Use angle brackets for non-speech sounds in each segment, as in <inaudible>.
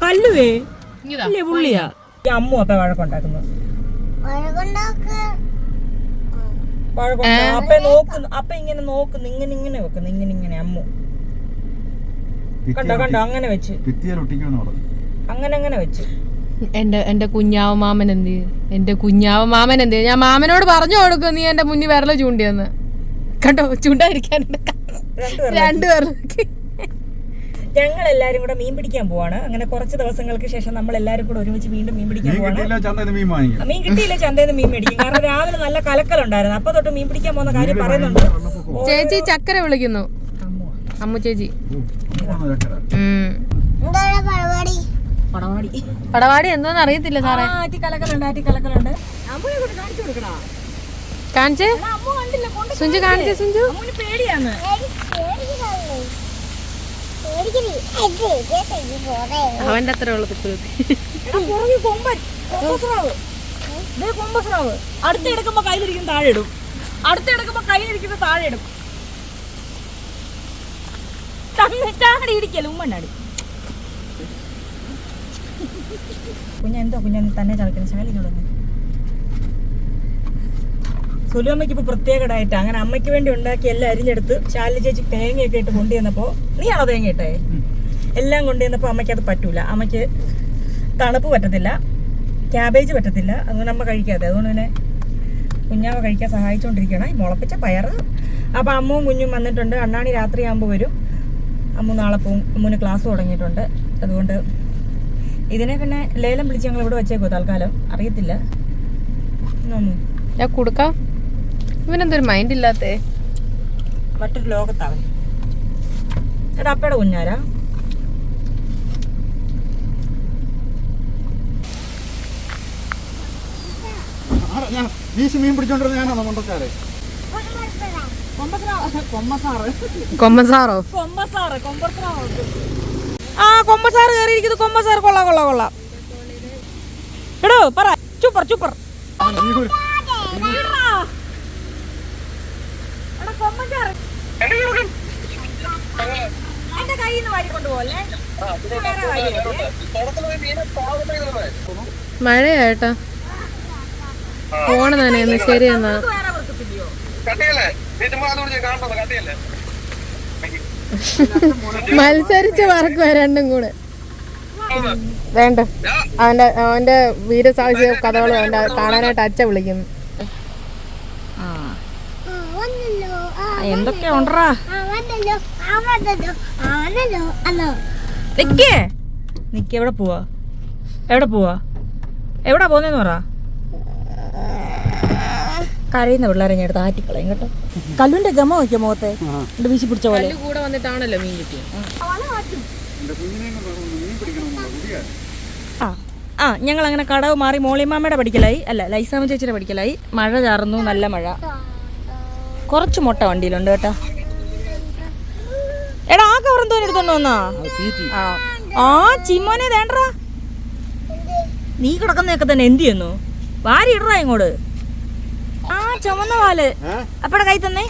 കല്ലുവേ? ഇല്ലേ പുള്ളിയാ? അമ്മു അപ്പ വഴക്കുണ്ടാക്കുന്നു വഴക്കുണ്ടാ. അപ്പ നോക്കുന്നു അപ്പ ഇങ്ങനെ നോക്കുന്നു ഇങ്ങനെ ഇങ്ങനെ വെക്കുന്നു ഇങ്ങനെ ഇങ്ങനെ അമ്മു. കണ്ടോ കണ്ടോ അങ്ങനെ വെച്ച്. അങ്ങനെ അങ്ങനെ വെച്ച്. എന്റെ എന്റെ കുഞ്ഞാവ മാമൻ എന്ത് എന്റെ കുഞ്ഞാവ മാമൻ എന്ത് ഞാൻ മാമനോട് പറഞ്ഞു കൊടുക്കും നീ എന്റെ മുന്നിൽ വരല ചൂണ്ടിയെന്ന്. കണ്ടോ ചൂണ്ടായിരിക്കാൻ രണ്ടുപേർക്ക് ഞങ്ങൾ എല്ലാരും കൂടെ മീൻ പിടിക്കാൻ പോവാണ്. അങ്ങനെ കുറച്ച് ദിവസങ്ങൾക്ക് ശേഷം നമ്മൾ എല്ലാരും കൂടെ ഒരുമിച്ച് വീണ്ടും മീൻ പിടിക്കാൻ മീൻ പോവാണ്. കിട്ടിയില്ല ചന്തയിൽ മീൻ കിട്ടിയില്ല ചന്തയിൽ നിന്ന് മീൻ മേടിക്കും. കാരണം രാവിലെ നല്ല കലക്കലുണ്ടായിരുന്നു. അപ്പൊ തൊട്ട് മീൻ പിടിക്കാൻ പോകുന്ന കാര്യം പറയുന്നുണ്ട്. ചേച്ചി ചക്കര വിളിക്കുന്നു. അമ്മു. ചേച്ചി. പടവാടി. പടവാടി എന്തോന്ന് അറിയത്തില്ല സാറേ. കാണിച്ചു സുഞ്ചു കാണിച്ചേ സുഞ്ചു? പേടിയാണ്. അവന്റെ അത്ര ഉള്ള തുപ്പി എടാ, പുറകെ കൊമ്പൻ. കൊമ്പസ്രാവ് ദേ കൊമ്പസ്രാവ് അടുത്തെടുക്കുമ്പോ കയ്യിലിരിക്കും താഴെ ഇടും. അടുത്തെടുക്കുമ്പോ കയ്യിലിരിക്കുന്ന താഴെ ഇടും. തന്നിട്ടാടി ഇടിക്കല. ഉമ്മണ്ണാടി കുഞ്ഞ എന്തോ കുഞ്ഞ തന്നെ ചളിക്കണം ശാലിനോട് സുലുവമ്മയ്ക്ക് ഇപ്പൊ പ്രത്യേക ഡയറ്റ് അങ്ങനെ അമ്മയ്ക്ക് വേണ്ടി ഉണ്ടാക്കി എല്ലാം അരിഞ്ഞെടുത്ത് ശാലിനി ചേച്ചി തേങ്ങയൊക്കെ ഇട്ട് നീ നീയാണോ തേങ്ങ ഇട്ടേ? എല്ലാം കൊണ്ടുവന്നപ്പോ അമ്മയ്ക്ക് അത് പറ്റൂല. അമ്മയ്ക്ക് തണുപ്പ് പറ്റത്തില്ല ക്യാബേജ് പറ്റത്തില്ല അതുകൊണ്ട് അമ്മ കഴിക്കാതെ. അതുകൊണ്ട് പിന്നെ കുഞ്ഞാവ കഴിക്കാൻ സഹായിച്ചുകൊണ്ടിരിക്കണം ഈ മുളപ്പിച്ച പയറ്. അപ്പോൾ അമ്മവും കുഞ്ഞും വന്നിട്ടുണ്ട്. അണ്ണാണി രാത്രിയാകുമ്പോൾ വരും. അമ്മ നാളെ പോവും. അമ്മൂന് ക്ലാസ് തുടങ്ങിയിട്ടുണ്ട്. അതുകൊണ്ട് ഇതിനെ പിന്നെ ലേലം വിളിച്ച് ഞങ്ങൾ ഇവിടെ വെച്ചേക്കോ തൽക്കാലം? അറിയത്തില്ല. ഞാൻ കൊടുക്കാം. ഇവനെന്തൊരു മൈൻഡ് ഇല്ലാത്തേ? മറ്റൊരു ലോകത്താവൻ. എടാ അപ്പയുടെ കുഞ്ഞാരാ? വീശി മീൻ പിടിച്ചോണ്ടിരുന്ന ഞാനാണോ കൊമ്മസാറോ ആ കൊമ്പസാറ് കയറിയിരിക്കുന്നു. കൊമ്പസാറ്. കൊള്ളാം കൊള്ളാം കൊള്ളാം. എടോ പറ. ചൂപ്പർ ചൂപ്പർ നീ പോയി. എന്റെ കയ്യിൽ നിന്ന് വാരി കൊണ്ടുപോകല്ലേ വേറെ വാരിയല്ലേ? മഴയാട്ടാ ഫോണ് നനയുന്നു ശരി എന്നാ. മത്സരിച്ച് വറക്കുക രണ്ടും കൂടെ. വേണ്ട. അവന്റെ അവന്റെ വീരസാഹസിക കഥകൾ അവന്റെ കാണാനായിട്ട് അച്ഛ വിളിക്കുന്നു. എന്തൊക്കെ ഉണ്ടറാ? നിക്കേ. നിക്ക് എവിടെ പോവാ? എവിടെ പോവാ? എവിടാ പോന്നേന്ന് പറ. കരയുന്ന പിള്ളേരെ ഞാൻ എടുത്ത് ആറ്റിക്കളയും കേട്ടോ. കല്ലുവിന്റെ ഗമ നോക്കിയോ മുഖത്തെ? എന്നിട്ട് വീശി പിടിച്ച പോലെ. കൂടെ വന്നിട്ടാണല്ലോ മീൻ കിട്ടിയത് എന്റെ ആ ആ ഞങ്ങൾ അങ്ങനെ കടവ് മാറി മോളിമാമ്മയുടെ പഠിക്കലായി അല്ല ലൈസാമ ചേച്ചിയുടെ പഠിക്കലായി മഴ ചാർന്നു നല്ല മഴ. കുറച്ച് മുട്ട വണ്ടിയിലുണ്ട് കേട്ടോ. എടാ ആ കവർ എന്തോ എടുത്തോണ്ട് വന്നാ? ആ. ചിമ്മോനെ വേണ്ടടാ. നീ കിടക്കുന്നതൊക്കെ തന്നെ എന്ത് ചെയ്യുന്നു? വാരി ഇടറാ ഇങ്ങോട്ട്. ആ ചുമന്ന പാൽ. അപ്പട കൈ തന്നേ.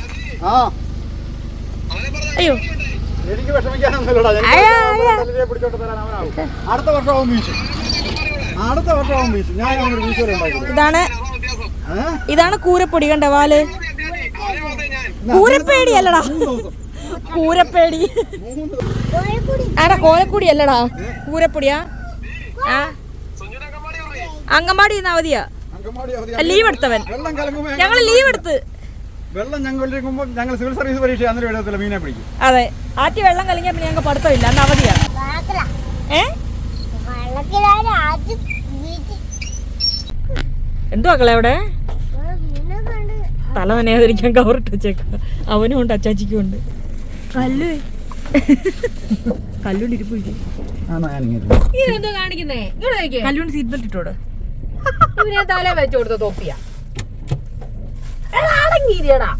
അയ്യോ. എനിക്ക് വിഷമിക്കാനൊന്നുമില്ലടാ. അടുത്ത വർഷം വീശും. അടുത്ത വർഷം വീശും. ഞാൻ ഉണ്ടാക്കി ഇതാണ് ഇതാണ് കൂരപ്പൊടി കണ്ട വാൽ കൂരപ്പേടി അല്ലടാ പൂരപ്പേടി. ആടാ കോലക്കുടി അല്ലടാ പൂരപ്പൊടിയാ? ആ? അങ്കമാടി ഇന്ന് അവധിയാ ലീവ് എടുത്തവൻ. ഞങ്ങൾ ലീവ് എടുത്ത്. വെള്ളം ഞങ്ങൾ ഞങ്ങൾ സിവിൽ സർവീസ് പരീക്ഷ അന്നേരം എഴുതത്തില്ല മീനെ പിടിക്കും. അതെ. ആറ്റി വെള്ളം കലങ്ങിയ പിന്നെ ഞങ്ങൾക്ക് പഠിത്തമില്ല അന്ന് അവധിയാ? ഏ? എന്തുവാ കളെ അവിടെ? തല നനയാതിരിക്കാൻ കവറിട്ട് വെച്ചേക്ക. അവനും ഉണ്ട് അച്ചാച്ചിക്കും ഉണ്ട്. കല്ല്. കല്ലുണ്ട് കാണിക്കുന്നേ? ഇങ്ങോട്ട് കല്ലുണ്ട് സീറ്റ് ബെൽറ്റ് ഇട്ടോട്. ഇവനെ തല വെച്ചു കൊടുത്ത തൊപ്പിയാ. എടാ, അടങ്ങിയിരിയെടാ.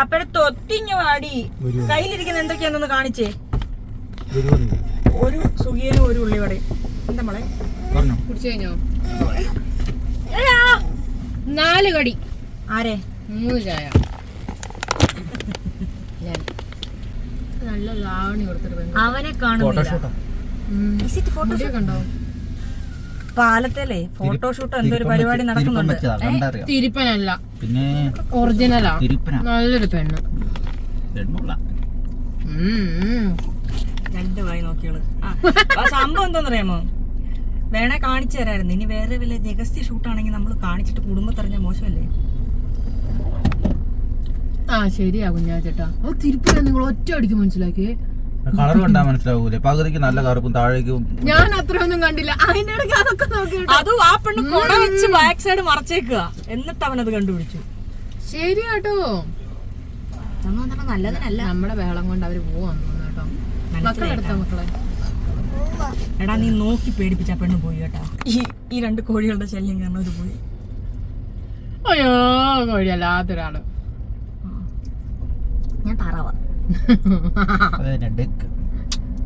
അപ്പഴ തൊത്തിഞ്ഞു വാടി. കയ്യിലിരിക്കുന്ന എന്തൊക്കെയാണെന്ന് കാണിച്ചേ. ഒരു സുഖിയനും ഒരു ഉള്ളിവടയും എന്താ മോളെ? പറഞ്ഞു. കുടിച്ചു കഴിഞ്ഞോ? നാല് കടി. ആരെ? മൂന്ന് ചായ നല്ല ലാവണി കൊടുത്തിട്ട് അവനെ കാണുന്നില്ല. പാലത്തിലെ ഫോട്ടോഷൂട്ട് എന്തൊരു ഒരു പരിപാടി നടക്കുന്നുണ്ട്. തിരുപ്പനല്ല. പിന്നെ ഒറിജിനലാ തിരുപ്പന. നല്ലൊരു പെണ്ണ്. രണ്ട് വായി നോക്കിയോൾ സംഭവം എന്തോന്നറിയാമോ വേണേ കാണിച്ചു തരായിരുന്നു. ഇനി വേറെ വല്ല രഹസ്യ ഷൂട്ടാണെങ്കിൽ നമ്മൾ കാണിച്ചിട്ട് കുടുംബത്തറിഞ്ഞ മോശമല്ലേ? ആ ശരിയാ കുഞ്ഞാച്ചേട്ടാ അത് തിരുപ്പന നിങ്ങൾ ഒറ്റ അടിക്ക് മനസ്സിലാക്കിയേ? കളർ കണ്ടാ മനസ്സിലാവൂലേ? പകുതിക്ക് നല്ല കറുപ്പും താഴേക്കും ഞാൻ അത്രയൊന്നും കണ്ടില്ല. അതിന്റെ ഇടയ്ക്ക് അതൊക്കെ നോക്കി അതും ആ പെണ്ണ് കൊട വെച്ച് ബാക്ക് സൈഡ് മറച്ചേക്കുക എന്നിട്ട് അവനത് കണ്ടുപിടിച്ചു. ശരിയാട്ടോ നല്ലതിനല്ല. നമ്മുടെ വേളം കൊണ്ട് അവർ പോവാന്ന് കേട്ടോ. മക്കളെടുത്ത മക്കളെ എടാ നീ നോക്കി പേടിപ്പിച്ച പെണ്ണ് പോയി കേട്ടാ. ഈ ഈ രണ്ട് കോഴികളുടെ ശല്യം കാരണം ഒരു പോയി. അയ്യോ കോഴിയല്ലാത്തൊരാൾ. ഞാൻ താറാവാ. ഡെക്ക്.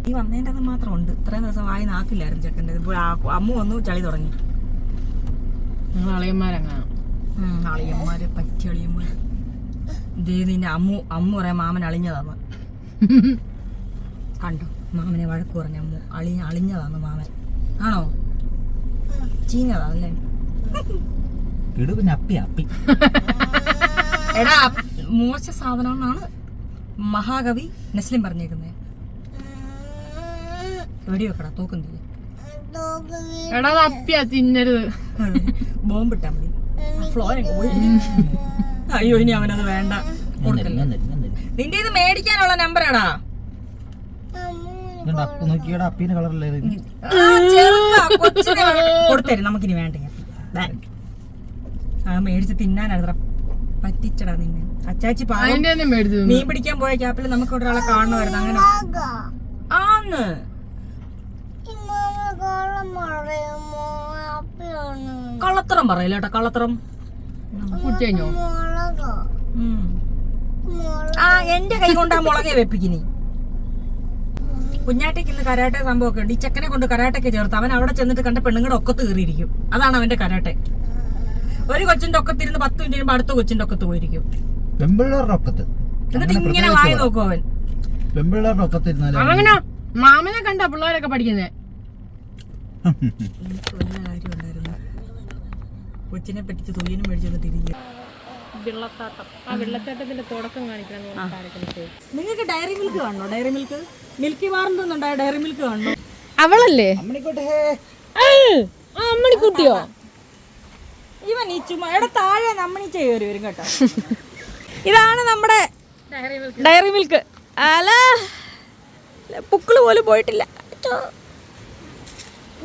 ഈ വന്നതിന്റെ അത് മാത്രം ഉണ്ട് ഇത്രയും ദിവസം വായി നാക്കില്ലായിരുന്നു ചെക്കന്റെ. ഇപ്പോൾ അമ്മ വന്നു ചളി തുടങ്ങി. നിങ്ങൾ അളിയന്മാരങ്ങാ? ഉം, അളിയന്മാര് പറ്റിയ അളിയന്മാര്. ദേ നിന്റെ അമ്മു അമ്മു പറയാൻ മാമൻ അളിഞ്ഞതാന്ന്. കണ്ടോ? മാമനെ വഴക്ക് പറഞ്ഞ അമ്മു. അളി അളിഞ്ഞതാന്ന് മാമൻ. ആണോ? ചീഞ്ഞതാണല്ലേ? ഇടു അപ്പി അപ്പി. എടാ മോശ സാധനം എന്നാണ് മഹാകവി നസ്ലിം പറഞ്ഞേക്കുന്നേ വെടി വെക്കടാ തോക്കും തീ എടാ തിന്നരുത്. ബോംബിട്ടാ മതി. ഫ്ലോ പോയി അയ്യോ ഇനി അവനത് വേണ്ട. കൊടുക്കല്ലേ. നിന്റെ ഇത് മേടിക്കാനുള്ള ഇത്? കൊടുത്തരും നമുക്കിനി വേണ്ട ആ മേടിച്ച് തിന്നാനായിരുന്നു. പറ്റിച്ചടാ നിന്നെ. അച്ചാച്ചി പാവം. മീൻ പിടിക്കാൻ പോയ ക്യാപ്പിൽ നമുക്ക് ഒരാളെ കാണണമായിരുന്നു അങ്ങനെ. ആന്ന്. കള്ളത്തരം പറയില്ല കേട്ടോ കള്ളത്തരം കുടിച്ചു ആ എന്റെ കൈ കൊണ്ട് ആ മുളകെ വെപ്പിക്കിനി. കുഞ്ഞാട്ടിക്ക് ഇന്ന് കരാട്ടെ സംഭവമൊക്കെ ഉണ്ട്. ഈ ചെക്കനെ കൊണ്ട് കരാട്ടൊക്കെ ചേർത്ത് അവൻ അവിടെ ചെന്നിട്ട് കണ്ട പെണ്ണുങ്ങളുടെ ഒക്കത്ത് കയറിയിരിക്കും. അതാണ് അവന്റെ കരാട്ടെ. ഒരു കൊച്ചിന്റെ ഒക്കത്തിരുന്ന് പത്ത് മിനിറ്റ് കഴിയുമ്പോ അടുത്ത കൊച്ചിന്റെ ഒക്കത്ത് പോയിരിക്കും. പെമ്പിള്ളേരുടെ ഒക്കത്ത്. എന്നിട്ട് ഇങ്ങനെ വായി നോക്കും അവൻ. പെമ്പിള്ളേരുടെ ഒക്കത്ത് ഇരുന്നാലും അങ്ങനെ മാമനെ കണ്ട പിള്ളേരൊക്കെ പഠിക്കുന്നേ. എനിക്ക് വല്ല കാര്യം ഉണ്ടായിരുന്നു കൊച്ചിനെ പറ്റിച്ച് തൊഴിലിനും മേടിച്ചു തിരികെ വെള്ളത്താട്ടം. ആ വെള്ളത്താട്ടത്തിന്റെ തുടക്കം കാണിക്കണം നിങ്ങൾക്ക് ഡയറി മിൽക്ക് കാണണോ? Dairy Milk? മിൽക്കി ഒന്നുണ്ടായ ഡയറി മിൽക്ക് കാണണോ? അവളല്ലേ? അമ്മണിക്കുട്ടിയോ? ഇവൻ ഈ ചുമ എവിടെ താഴെ നമ്മണി കയറി വരും കേട്ടോ. ഇതാണ് നമ്മുടെ ഡയറി മിൽക്ക് അല പുക്കിൾ പോലും പോയിട്ടില്ല.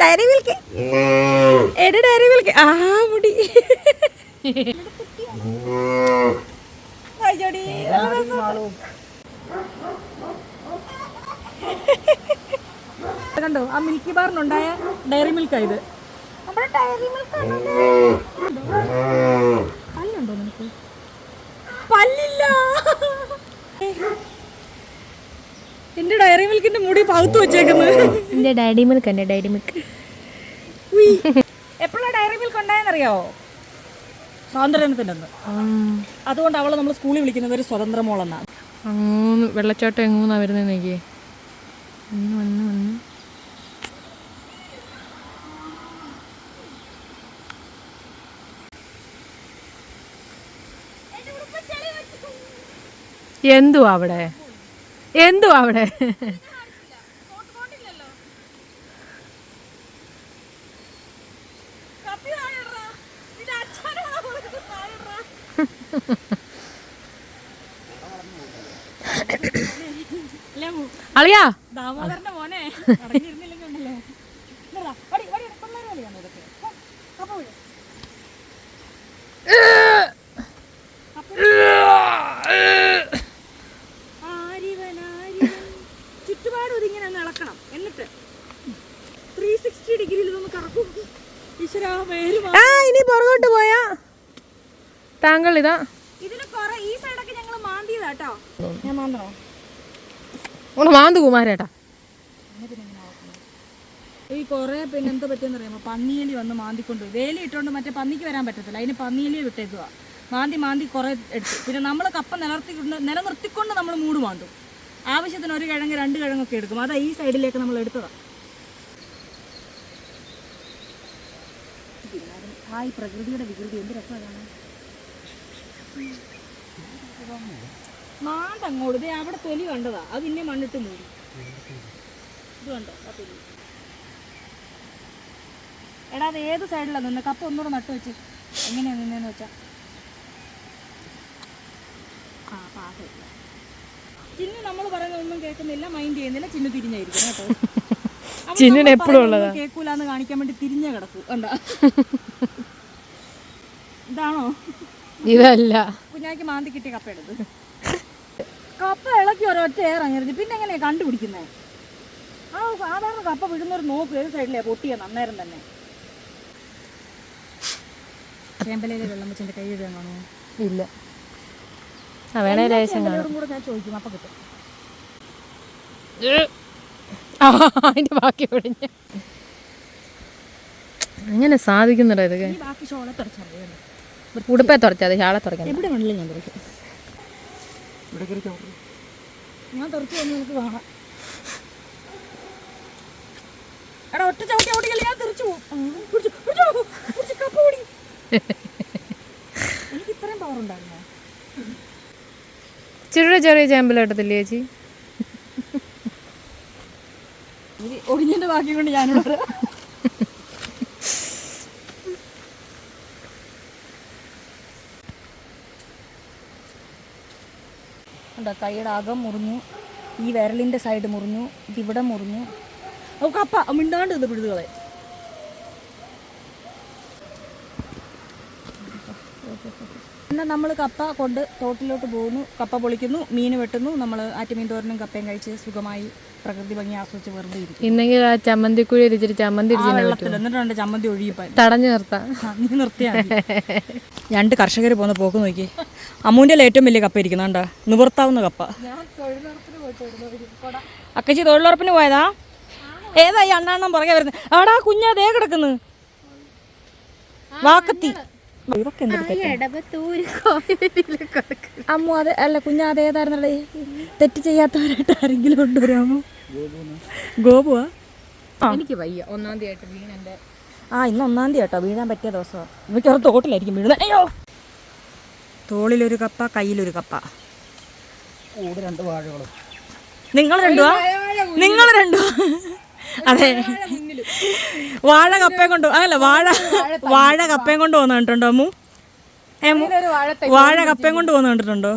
ഡയറി മിൽക്ക് എടി ഡയറി മിൽക്ക് ആ മുടി. കണ്ടോ ആ മിൽക്കി ബാറിനുണ്ടായ ഡയറി മിൽക്കാ ഇത്. നമ്മുടെ ഡയറി മിൽക്ക് പല്ലുണ്ടോ നിനക്ക്? പല്ലില്ല. എന്റെ ഡയറി മിൽക്കിന്റെ മുടി പകുത്തു വെച്ചേക്കുന്നത് എന്റെ ഡയറി മിൽക്ക് എന്റെ ഡയറി മിൽക്ക് എപ്പോഴാ ഡയറി മിൽക്ക് ഉണ്ടായെന്നറിയാവോ സ്വാതന്ത്ര്യദിനത്തിന്റെ അന്ന് അതുകൊണ്ട് അവളെ നമ്മൾ സ്കൂളിൽ വിളിക്കുന്നത് ഒരു സ്വതന്ത്ര മോളെന്നാണ്. അങ്ങൂന്ന് വെള്ളച്ചാട്ടം എങ്ങൂന്നാ വരുന്നത് നോക്കിയേ വന്ന് വന്ന്. എന്തുവാ അവിടെ? എന്തുവാ അവിടെ? അളിയാ? ദാമോദരന്റെ മോനെ ഇതെടാ, വടി, വടി, പിള്ളേരെ കളിയാണോ ഇതൊക്കെ? ഹോ, കപ്പ വീഴ്. ആരിവൻ, ആരിവൻ. ചുറ്റുപാടും ഇതിങ്ങനെ ഒന്ന് ഇളക്കണം എന്നിട്ട് ത്രീ സിക്സ്റ്റി ഡിഗ്രിയിൽ ഇതൊന്ന് കറക്കും ഈശ്വരാ പേര് മാ- ആ ഇനി പുറകോട്ട് പോയാ. താങ്കൾ ഇതാ മാന്തു കുമാരേട്ടാ. ഈ കുറെ പിന്നെ എന്താ പറ്റിയെന്ന് അറിയാമോ? പന്നിയലി വന്ന് മാന്തിക്കൊണ്ട് വേലി ഇട്ടുകൊണ്ട് മറ്റേ പന്നിക്ക് വരാൻ പറ്റത്തില്ല. അതിന് പന്നിയലിയെ വിട്ടേക്കുക മാന്തി മാന്തി കുറെ എടുത്തു. പിന്നെ നമ്മൾ കപ്പ നിലർത്തി നിലനിർത്തിക്കൊണ്ട് നമ്മൾ മൂട് മാന്തും. ആവശ്യത്തിന് ഒരു കിഴങ്ങ് രണ്ട് കിഴങ്ങൊക്കെ എടുക്കും. അതാ ഈ സൈഡിലേക്ക് നമ്മൾ എടുത്തതാ. ആ ഈ പ്രകൃതിയുടെ വികൃതി എന്ത് രസമാണ്? മാണ്ട അങ്ങോട്ട് ദേ അവിടെ തൊലി കണ്ടതാ. അത് പിന്നെ മണ്ണിട്ട് മൂടി. ഇത് കണ്ടോ? ആ തൊലി. എടാ അത് ഏത് സൈഡിലാണ് നിന്ന്? കപ്പ ഒന്നുകൂടെ നട്ടു വെച്ച്. എങ്ങനെയാ നിന്നേന്ന് വെച്ചാ? ആ അപ്പൊ ചിന്നു നമ്മൾ പറയുന്ന ഒന്നും കേൾക്കുന്നില്ല. മൈൻഡ് ചെയ്യുന്നില്ല. ചിന്നു തിരിഞ്ഞായിരിക്കും. കേട്ടോ? ചിന്നുന് എപ്പോഴും ഉള്ളതാ. കേൾക്കൂലെന്ന് കാണിക്കാൻ വേണ്ടി തിരിഞ്ഞ കിടക്കൂ ഇതാണോ? ഇതല്ല. കുഞ്ഞാക്ക് മാന്തി കിട്ടിയ കപ്പ എടുത്ത്. കപ്പ ഇളക്കി ഒരൊറ്റ ഏറങ്ങരുത് പിന്നെ എങ്ങനെയാ കണ്ടുപിടിക്കുന്നത് ആ സാധാരണ കപ്പ വിടുന്നൊരു നോക്ക്. ഏത് സൈഡിലേ? പൊട്ടിയ നന്നേരം തന്നെ. ചേമ്പലയിലെ വെള്ളം വെച്ച് കൈ എഴുതാൻ കാണുമോ ഇല്ല. ആ വേണേ ലേശം കൂടെ ഞാൻ ചോദിക്കും. അപ്പൊ കിട്ടും. അതിന്റെ ബാക്കി ഒഴിഞ്ഞ അങ്ങനെ സാധിക്കുന്നുണ്ടോ ഇതൊക്കെ? ബാക്കി ഷോളെ തുടച്ചറിയാം ഉടുപ്പേ തുറച്ചാൽ ഷാളെ എവിടെ വേണമെങ്കിലും ഞാൻ തുറക്കും ഞാൻ തുറച്ചു വന്ന് നമുക്ക് കാണാം. എടാ ഒറ്റ ചവിട്ടി ഓടിക്കല്ലേ ഞാൻ തെറിച്ചു പോകും പിടിച്ചു, പിടിച്ചു, പിടിച്ചു, കപ്പ ഓടി എനിക്ക് ഇത്രയും പവർ ഉണ്ടായിരുന്നോ? ചെറിയ ചെറിയ ചേമ്പലോട്ടത്തില്ലേ ചേച്ചി? ഇത് ഒടിഞ്ഞതിന്റെ ബാക്കി കൊണ്ട് ഞാനിവിടെ ഉണ്ടോ കൈയുടെ അകം മുറിഞ്ഞു ഈ വിരലിന്റെ സൈഡ് മുറിഞ്ഞു ഇതിവിടെ മുറിഞ്ഞു. നമുക്ക് അപ്പ മിണ്ടാണ്ട് ഇത് പിഴുതുകളെ പിന്നെ നമ്മൾ കപ്പ കൊണ്ട് തോട്ടിലോട്ട് പോകുന്നു കപ്പ പൊളിക്കുന്നു മീൻ വെട്ടുന്നു നമ്മൾ ആറ്റുമീൻ തോരനും കപ്പയും കഴിച്ച് സുഖമായി പ്രകൃതി ഭംഗി ആസ്വദിച്ച് വെറുതെ ഇരിക്കും ഇന്നെങ്കിൽ ആ ചമ്മന്തിക്കുഴി ചമ്മന്തി ആ വെള്ളത്തിൽ എന്നിട്ടുണ്ട് ചമ്മന്തി ഒഴുകിപ്പാൻ തടഞ്ഞു നിർത്താം. നീ നിർത്തിയാ രണ്ട് കർഷകർ പോകുന്ന പോക്ക് നോക്കി. അമ്മൂന്റെ ഏറ്റവും വലിയ കപ്പ ഇരിക്കുന്നുണ്ടോ നിവർത്താവുന്ന കപ്പ. അക്കച്ചി തൊഴിലുറപ്പിന് പോയതാ? ഏതാ ഈ അണ്ണാണ്ണം പുറകെ വരുന്നത്? ആടാ കുഞ്ഞാ ദേ കിടക്കുന്നു. വാക്കത്തി. ഇതൊക്കെ അമ്മു അതെ അല്ല കുഞ്ഞാ അതേതായിരുന്നല്ലേ തെറ്റ് ചെയ്യാത്തവരായിട്ട് ആരെങ്കിലും കൊണ്ടുവരാമോ ഗോപുവാ? എനിക്ക് വയ്യ. ഒന്നാം തീയതി വീണെന്റെ ആ ഇന്ന് ഒന്നാം തീയതി കേട്ടോ വീഴാൻ പറ്റിയ ദിവസമാണ് മിക്കവാറും തോട്ടിലായിരിക്കും വീഴുന്നത്. അയ്യോ! തോളിലൊരു കപ്പ കയ്യിലൊരു കപ്പ. കൂടെ രണ്ട് വാഴകളും. നിങ്ങൾ രണ്ടുവാ? നിങ്ങൾ രണ്ടുവാ? അതെ. വാഴ കപ്പയും കൊണ്ട് അല്ല വാഴ വാഴ കപ്പയും കൊണ്ട് പോകുന്ന കണ്ടിട്ടുണ്ടോ അമ്മു? വാഴ കപ്പയും കൊണ്ട് പോകുന്ന കണ്ടിട്ടുണ്ടോ?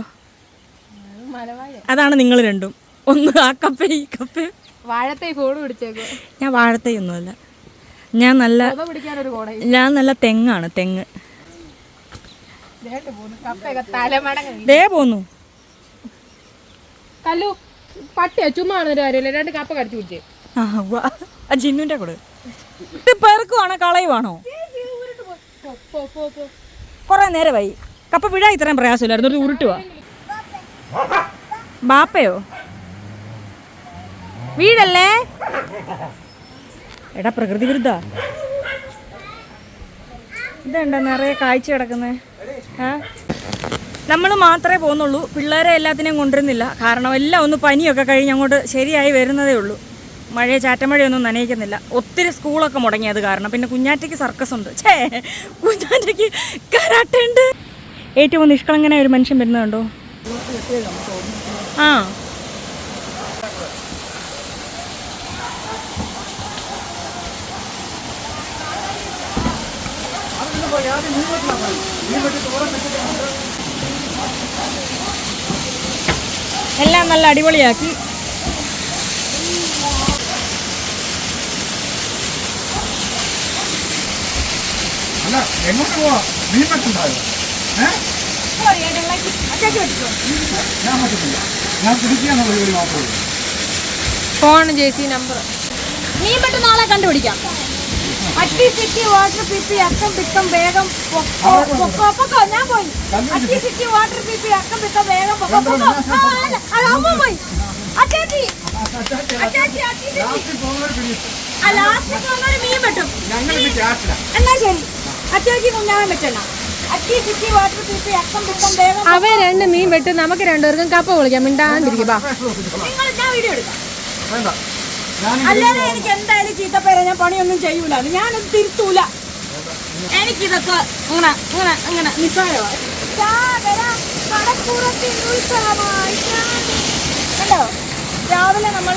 അതാണ് നിങ്ങൾ രണ്ടും. ഒന്ന് ആ കപ്പ ഈ കപ്പ. ഞാൻ വാഴത്തൈ പിടിച്ചേക്കോ. ഞാൻ വാഴത്തയൊന്നുമല്ല ഞാൻ നല്ല കോട ഞാൻ നല്ല തെങ്ങാണ് തെങ്ങ്. ദേ പോന്നു. കല്ലു പട്ടിയാ ചുമ്മാ കാര്യമല്ലേ. രണ്ട് കപ്പ കടിച്ചു പിടിച്ചേ. ആ ജിന്നുന്റെ കൂടെ. ഇത് പെറുക്കുവാണോ കളയുവാണോ? കുറെ നേരമായി. കപ്പ വിഴാൻ ഇത്രയും പ്രയാസമില്ലായിരുന്നു. ഒരു ഉരുട്ടുവാ ബാപ്പയോ? വീടല്ലേ? എടാ പ്രകൃതി വിരുദ്ധ. ഇതെന്താ നിറയെ കാഴ്ച കിടക്കുന്നത് ആ? നമ്മൾ മാത്രമേ പോകുന്നുള്ളൂ. പിള്ളേരെ എല്ലാത്തിനെയും കൊണ്ടുവരുന്നില്ല. കാരണം എല്ലാം ഒന്ന് പനിയൊക്കെ കഴിഞ്ഞ് അങ്ങോട്ട് ശരിയായി വരുന്നതേ ഉള്ളൂ. മഴ ചാറ്റമഴയൊന്നും നനയിക്കുന്നില്ല. ഒത്തിരി സ്കൂളൊക്കെ മുടങ്ങിയത് കാരണം പിന്നെ കുഞ്ഞാറ്റയ്ക്ക് സർക്കസ് ഉണ്ട്. ഛേ കുഞ്ഞാറ്റയ്ക്ക് കരാട്ടുണ്ട് ഏറ്റവും നിഷ്കളങ്കനായ ഒരു മനുഷ്യൻ വരുന്നുണ്ടോ ആ. എല്ലാം നല്ല അടിപൊളിയാക്കി. അല്ല എങ്ങോട്ട് പോവാ? മീൻ ഏ? ഞാൻ പറ്റത്തില്ല. ഞാൻ പിടിക്കുക എന്നുള്ള ജോലി മാത്രമേ ഫോൺ ചേച്ചി നമ്പർ. മീൻ പെട്ടെന്ന് ആളെ കണ്ടുപിടിക്കാം. അട്ടി സിറ്റി വാട്ടർ പിപ്പി അക്കം പിക്കം വേഗം പൊക്കോ പൊക്കോ പൊക്കോ ഞാൻ പോയി. അട്ടി സിറ്റി വാട്ടർ പിപ്പി അക്കം പിക്കം വേഗം പൊക്കോ അല്ല, അമ്മ പോയി. അച്ചാച്ചി. അച്ചാച്ചി മീൻ എന്നാ ശരി. അവ രണ്ട് മീൻ വെട്ട് നമുക്ക് രണ്ടുപേർക്കും കപ്പ പൊളിക്കാം. മിണ്ടാണ്ടിരിക്കാ ബാ. നിങ്ങൾ ഞാൻ വീഡിയോ എടുക്കാം. വേണ്ട. ഞാൻ അല്ലാതെ എനിക്ക് എന്തായാലും പേര. ഞാൻ പണിയൊന്നും ചെയ്യൂല. ഞാനൊന്നും തിരുത്തൂല. എനിക്കിതൊക്കെ അങ്ങനെ അങ്ങനെ അങ്ങനെ നിസ്സാരമായി കണ്ടോ? രാവിലെ നമ്മൾ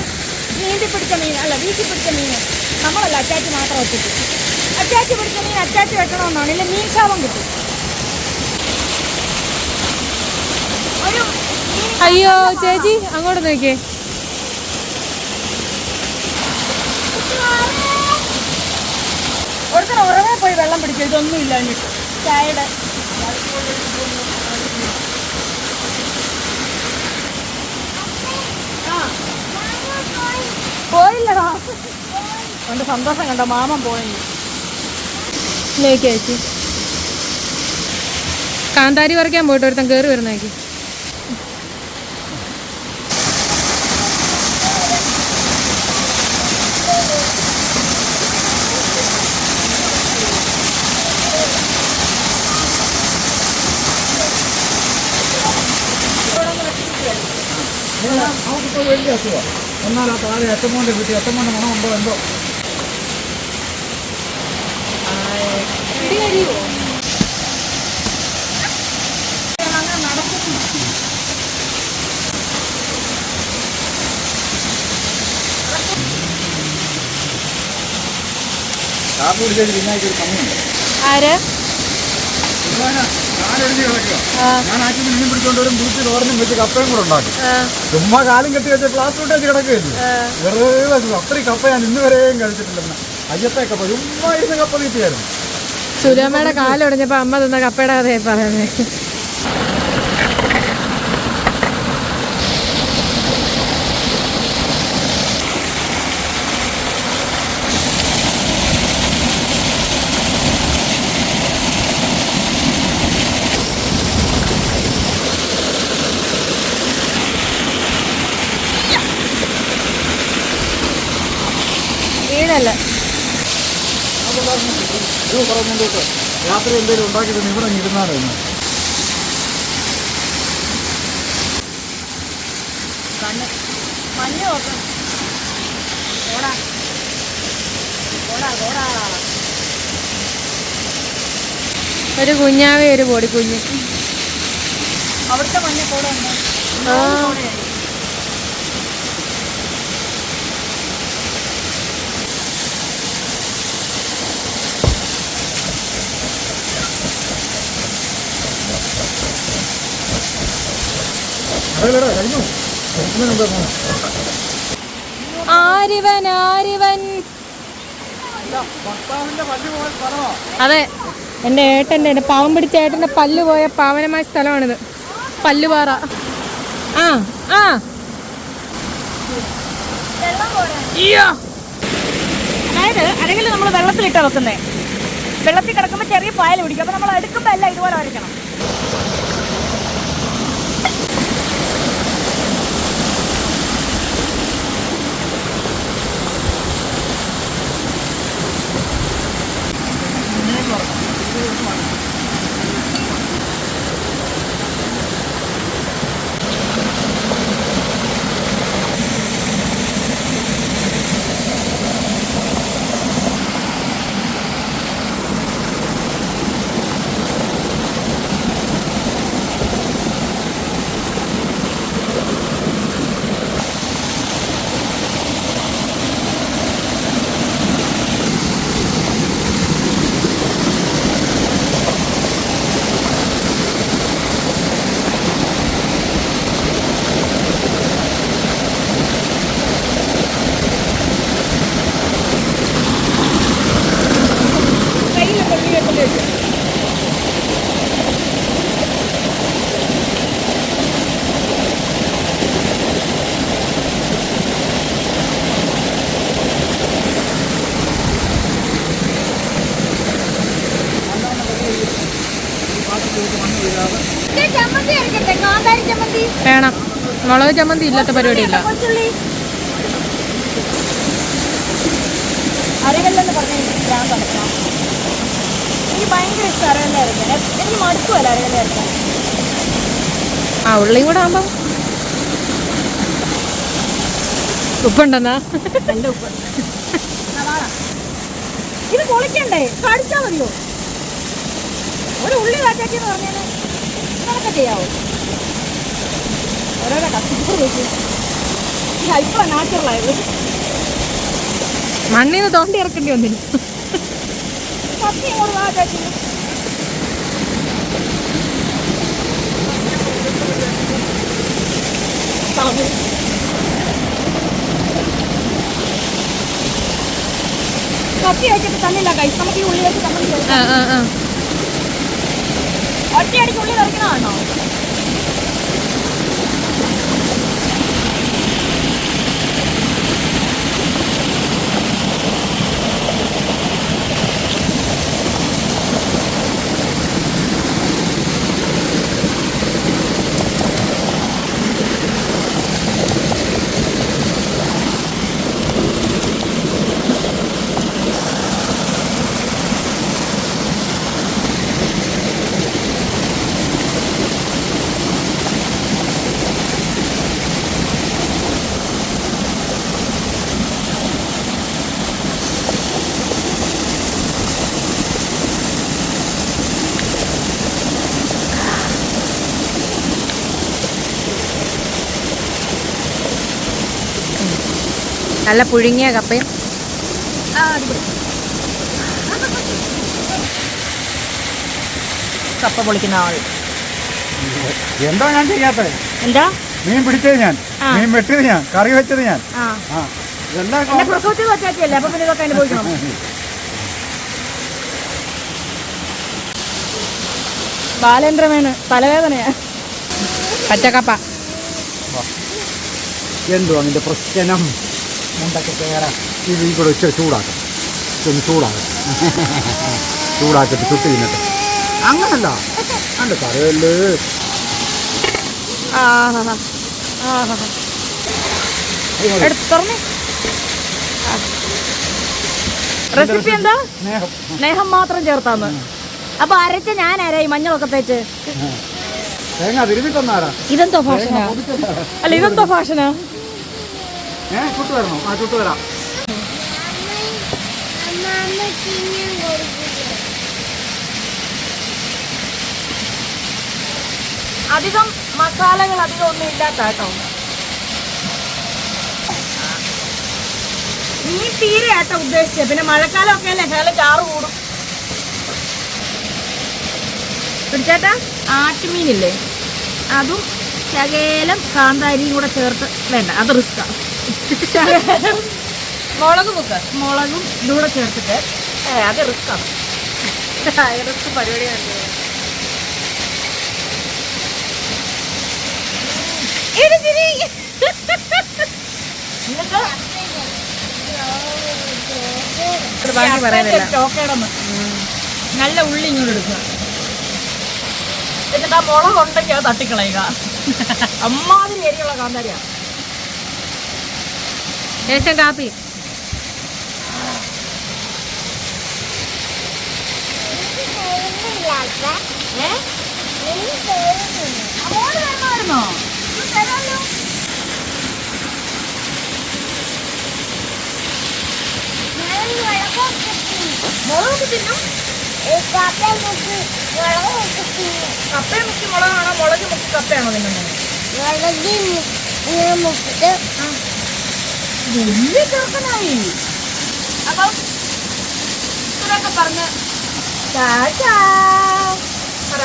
നീന്തി പിടിച്ച മീൻ അല്ല വീട്ടിൽ പിടിച്ച മീൻ നമ്മളല്ല അറ്റാച്ച് മാത്രം ഒത്തിട്ട് അച്ചാച്ചി പിടിച്ച മീൻ അറ്റാച്ച് വെക്കണമെന്നാണ്. ഇല്ല മീൻ ശാപം കിട്ടും. അയ്യോ ചേച്ചി അങ്ങോട്ട് നോക്കിയേ. ഒരുത്തരം ഉറവെ പോയി വെള്ളം പിടിച്ചു. ഇതൊന്നും ഇല്ലാഞ്ഞിട്ട്. ചായയുടെ. പോയില്ലടാ. അവന്റെ സന്തോഷം കണ്ടോ മാമൻ പോയി. നോക്കിയേ അയച്ചു കാന്താരി പറിക്കാൻ പോയിട്ട് ഒരുത്തൻ കയറി വരുന്നേക്ക് എന്നാൽ ആ താഴെ എത്തമോന്റെ വീട്ടിൽ എത്തമോന്റെ മണം ഉണ്ടോ എന്തോ അങ്ങനെ നടക്കുന്നു കാപ്പി കുടിച്ചാൽ പിന്നാക്കി ഒരു സമയമുണ്ട് ആര് ഞാൻ എഴുതി കിടക്കുക ആ, ഞാൻ ആക്കി മീൻ പിടിച്ചോണ്ട് വരും വീട്ടിൽ തോരനും വെച്ച് കപ്പയും കൂടെ ഉണ്ടാക്കി ആ, ചുമ്മാ കാലം കെട്ടി വെച്ച പ്ലാസ്റ്റിക് ഇട്ട് വെച്ച് കിടക്കുകയല്ലേ. വെറുതെ. അത്രയും കപ്പ ഞാൻ ഇന്ന് വരെയും കഴിച്ചിട്ടില്ലെന്ന് അയ്യത്തെ കപ്പ. ചുമ്മാ ഇരുന്ന് കപ്പ തീറ്റിയായിരുന്നു സുലമ്മയുടെ കാലൊടിഞ്ഞപ്പോ അമ്മ തന്ന കപ്പയുടെ കഥയായി പറയുന്നേ. വീടല്ല? ഇത് രാത്രി എന്തെങ്കിലും ഉണ്ടാക്കിയിട്ട് ഇവിടെ ഇരുന്നാലായിരുന്നു മഞ്ഞ നോക്കണം ഓടാ. ഓടാ ഓടാ. ഒരു കുഞ്ഞാവേ ഒരു പൊടി കുഞ്ഞ്. അവിടുത്തെ മഞ്ഞ കൂടെ ഉണ്ട്. അതെ എന്റെ ഏട്ടന്റെ എന്റെ പാവം പിടിച്ച ഏട്ടന്റെ പല്ലു പോയ പാവനമായ സ്ഥലമാണിത്. പല്ലുപാറ. ആ ആ. അതായത് അല്ലെങ്കിൽ നമ്മൾ വെള്ളത്തിലിട്ട് വെക്കുന്നേ. വെള്ളത്തിൽ കിടക്കുമ്പോൾ ചെറിയ പായൽ പിടിക്കും. അപ്പൊ നമ്മൾ എടുക്കുമ്പോൾ എല്ലാം ഇതുപോലെ വരയ്ക്കണം കയ്യിൽ കൊള്ളി കെട്ടിട്ട് വെച്ചു ചമ്മന്തി അരക്കട്ടെ കാന്താരി ചമ്മന്തി വേണം മുളക് ചമ്മന്തി ഇല്ലാത്ത പരിപാടിയില്ല. പറഞ്ഞു ഞാൻ നടക്കണം എനിക്ക് ഭയങ്കര ഇഷ്ടം അരകല്ല അരക്കാൻ. എനിക്ക് മടുക്കുമല്ല അരകല്ല അരക്കാൻ. ആ ഉള്ളിയും കൂടെ ആകുമ്പോ ഉപ്പുണ്ടെന്നാ? നല്ല ഉപ്പ്. അതാണ്. ഇത് പൊളിക്കണ്ടേ? കടിച്ചാ മതിയോ? ഒരു ഉള്ളി കാറ്റാക്കി എന്ന് പറഞ്ഞാൽ ഇതൊക്കെ നാച്ചുറലായത് മണ്ണിൽ നിന്ന് തോണ്ടി ഇറക്കേണ്ടി വന്നില്ല കത്തി ഇങ്ങോട്ട് കത്തി വെച്ചിട്ട് തന്നില്ല നമുക്ക് ഈ ഒറ്റയടിക്ക് ഉള്ളിൽ തെറിക്കണതാണോ നല്ല പുഴുങ്ങിയ കപ്പയും. കപ്പ പൊളിക്കുന്ന ആൾ. എന്താ ഞാൻ ചെയ്യാത്തത് എന്താ? മീൻ പിടിച്ചത് ഞാൻ. മീൻ വെട്ടിയത് ഞാൻ. കറി വെച്ചത് ഞാൻ. ബാലേന്ദ്രമേണ്. തലവേദനയാ. പച്ചക്കപ്പ. എന്തുവാ നിന്റെ പ്രശ്നം? മുണ്ടൊക്കെ കയറാം ഇത് ഈ കൂടെ ഇച്ചിരി ചൂടാക്കാം. ഇതൊന്ന് ചൂടാക്കാം. <laughs> ചൂടാക്കിയിട്ട് ചുട്ട് തിന്നിട്ട് അങ്ങനല്ല. അല്ല കറിയല്ലേ റെസിപ്പി എന്താ? സ്നേഹം. മാത്രം ചേർത്താന്ന്. അപ്പൊ അരച്ച ഞാൻ അരയി മഞ്ഞളൊക്കെ തേച്ച്. ഇതെന്തോ ഫാഷനാ അല്ല ഇതെന്തോ ഭാഷനാ ഏ ചുട്ട് വരണോ. ആ ചുട്ട് വരാം. അധികം മസാലകൾ അധികം ഒന്നും ഇല്ലാത്ത കേട്ടോ. നീ തീരെ ആട്ടോ ഉദ്ദേശിച്ചത് പിന്നെ മഴക്കാലമൊക്കെ അല്ലേ? ശകലം ചാറ് കൂടും. പിടിച്ചേട്ടാ? ആട്ടുമീനില്ലേ? അതും ശകേലം കാന്താരിയും കൂടെ ചേർത്ത് വേണ്ട അത് റിസ്ക്കാ. ശകലം മുളക് മുക്ക്. മുളകും ഇതുകൂടെ ചേർത്തിട്ട്. അത് റിസ്ക്കാണ്. റിസ്ക് പരിപാടിയാണ് നല്ല ഉള്ളി ഇങ്ങോട്ട് എടുക്കുക. എന്നിട്ട് ആ മുളക് ഉണ്ടെങ്കിൽ അത് തട്ടിക്കളയുക. <laughs> അമ്മാതിരി എരിയുള്ള കാന്താരിയാ. ശേഷം കാപ്പി തരണമായിരുന്നോ തരാമല്ലോ മുളക് തിന്നും കപ്പയും മുക്കി മുളകാണോ മുളക് മുക്കി കപ്പയാണോ തിന്നുന്നത് വലിയ ചെറുക്കനായി അപ്പം ഇത്രയൊക്കെ പറഞ്ഞ് ടാറ്റാ. പറ.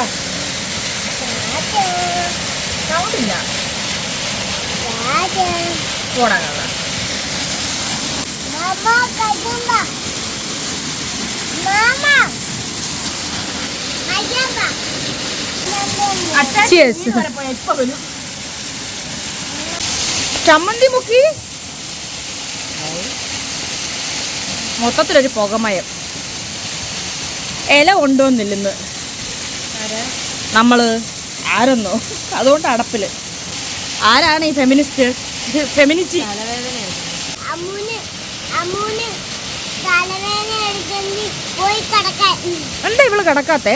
സൗണ്ടില്ല. പോടാ കള്ള അച്ഛൻ Cheers. TV വരെ പോയാ ഇപ്പൊ വരും. ചമ്മന്തി മുക്കി? മൊത്തത്തിലൊരു പുകമയം. ഇല കൊണ്ടുവന്നില്ലെന്ന് നമ്മൾ. ആരെന്നോ. അതുകൊണ്ട് അടപ്പിൽ. ആരാണ് ഈ ഫെമിനിസ്റ്റ്? ഫെമിനിസ്റ്റ് എന്താ ഇവൾ കിടക്കാത്തേ?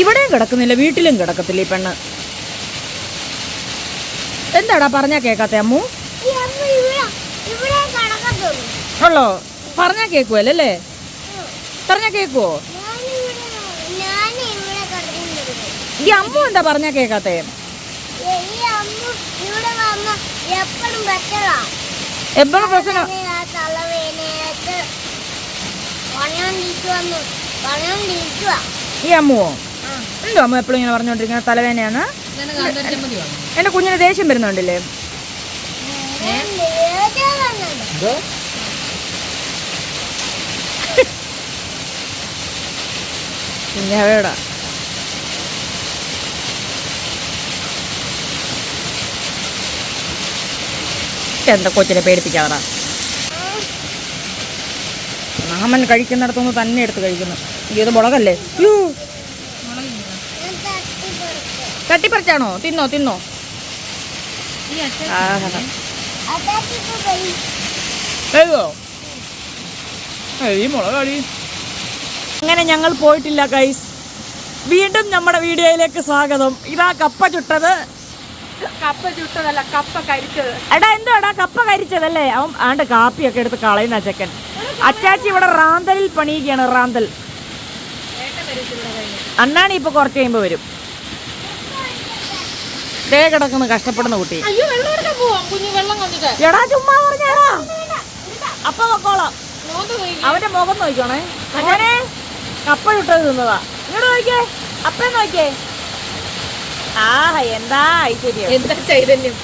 ഇവിടെയും കിടക്കുന്നില്ല വീട്ടിലും കിടക്കത്തില്ല ഈ പെണ്ണ്. എന്താടാ പറഞ്ഞാ കേക്കാത്തേ അമ്മു? ഉള്ളോ പറഞ്ഞാ കേക്കുവല്ലേ പറഞ്ഞാ കേക്കുവോ? ഈ അമ്മ എന്താ പറഞ്ഞാ കേക്കാത്ത? എപ്പോഴും പ്രശ്നം ഈ അമ്മുവോ? എന്തോ അമ്മ എപ്പോഴും ഇങ്ങനെ പറഞ്ഞോണ്ടിരിക്കുന്ന തലവേനയാണ് എന്റെ കുഞ്ഞിന് ദേഷ്യം വരുന്നുണ്ടല്ലേ? എന്തോ? കുഞ്ഞാവേടാ. എന്താ കൊച്ചിനെ പേടിപ്പിക്കാറാ മാമൻ കഴിക്കുന്നിടത്തുനിന്ന് തന്നെ എടുത്ത് കഴിക്കുന്നു. ഇത് മുളകല്ലേ? യ്യോ, തട്ടിപ്പറിച്ചാണോ? തിന്നോ തിന്നോ. ആഹാ. കഴിയോ ഈ മുളകാടി. അങ്ങനെ ഞങ്ങൾ പോയിട്ടില്ല ഗൈസ് വീണ്ടും നമ്മുടെ വീഡിയോയിലേക്ക് സ്വാഗതം. ഇതാ കപ്പ ചുട്ടത്. കപ്പ ചുട്ടതല്ല കപ്പ കരിച്ചത്. എടാ എന്തുവാടാ? കപ്പ കരിച്ചതല്ലേ? അവൻ ആണ്ട് കാപ്പിയൊക്കെ എടുത്ത് കളയുന്ന ചെക്കൻ. അച്ചാച്ചി ഇവിടെ റാന്തലിൽ പണിയുകയാണ് റാന്തൽ. അണ്ണാണി ഇപ്പൊ കുറച്ച് കഴിയുമ്പോ വരും. ദേ കിടക്കുന്ന കഷ്ടപ്പെടുന്ന കുട്ടി. എടാ ചുമ്മാ പറഞ്ഞാടാ. അപ്പൊ പോയി. അവന്റെ മുഖം നോക്കണേ അങ്ങനെ കപ്പ ചുട്ടത് തിന്നതാ. ഇങ്ങോട്ട് നോക്കിയേ അപ്പേ നോക്കിയേ ആ എന്താ ഐശ്വര്യം? എന്താ ചൈതന്യം?